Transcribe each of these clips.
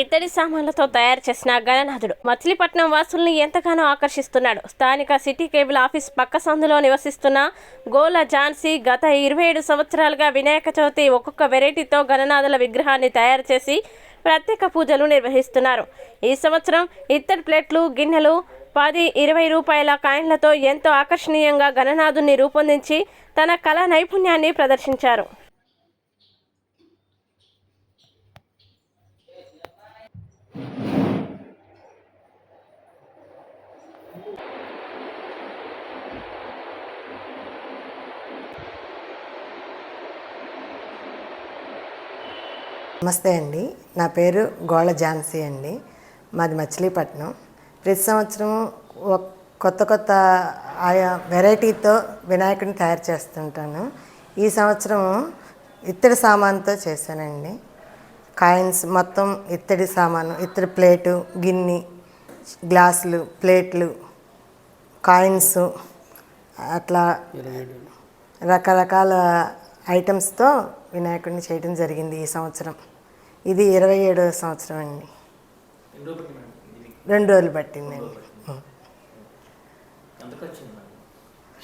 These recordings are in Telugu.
ఇత్తడి సామాన్లతో తయారు చేసిన గణనాథుడు. మచిలీపట్నం వాసుల్ని ఎంతగానో ఆకర్షిస్తున్నాడు. స్థానిక సిటీ కేబుల్ ఆఫీస్ పక్క సందులో నివసిస్తున్న గోల ఝాన్సీ గత ఇరవై ఏడు సంవత్సరాలుగా వినాయక చవితి ఒక్కొక్క వెరైటీతో గణనాథుల విగ్రహాన్ని తయారు చేసి ప్రత్యేక పూజలు నిర్వహిస్తున్నారు. ఈ సంవత్సరం ఇత్తడి ప్లేట్లు గిన్నెలు పది ఇరవై రూపాయల కాయిన్లతో ఎంతో ఆకర్షణీయంగా గణనాథుని రూపొందించి తన కళా నైపుణ్యాన్ని ప్రదర్శించారు. నమస్తే అండి. నా పేరు గోళ ఝాన్సీ అండి. మాది మచిలీపట్నం. ప్రతి సంవత్సరం కొత్త కొత్త ఆయా వెరైటీతో వినాయకుడిని తయారు చేస్తుంటాను. ఈ సంవత్సరం ఇత్తడి సామాన్తో చేశానండి. కాయిన్స్ మొత్తం ఇత్తడి సామాను ఇత్తడి ప్లేటు గిన్నె గ్లాసులు ప్లేట్లు కాయిన్స్ అట్లా రకరకాల ఐటమ్స్తో వినాయకుడిని చేయడం జరిగింది ఈ సంవత్సరం. ఇది ఇరవై ఏడవ సంవత్సరం అండి. రెండు రోజులు పట్టిందండి.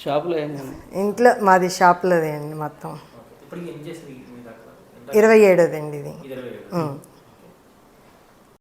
షాపులో ఇంట్లో మాది షాప్లోదే అండి మొత్తం. ఇరవై ఏడోదండి ఇది.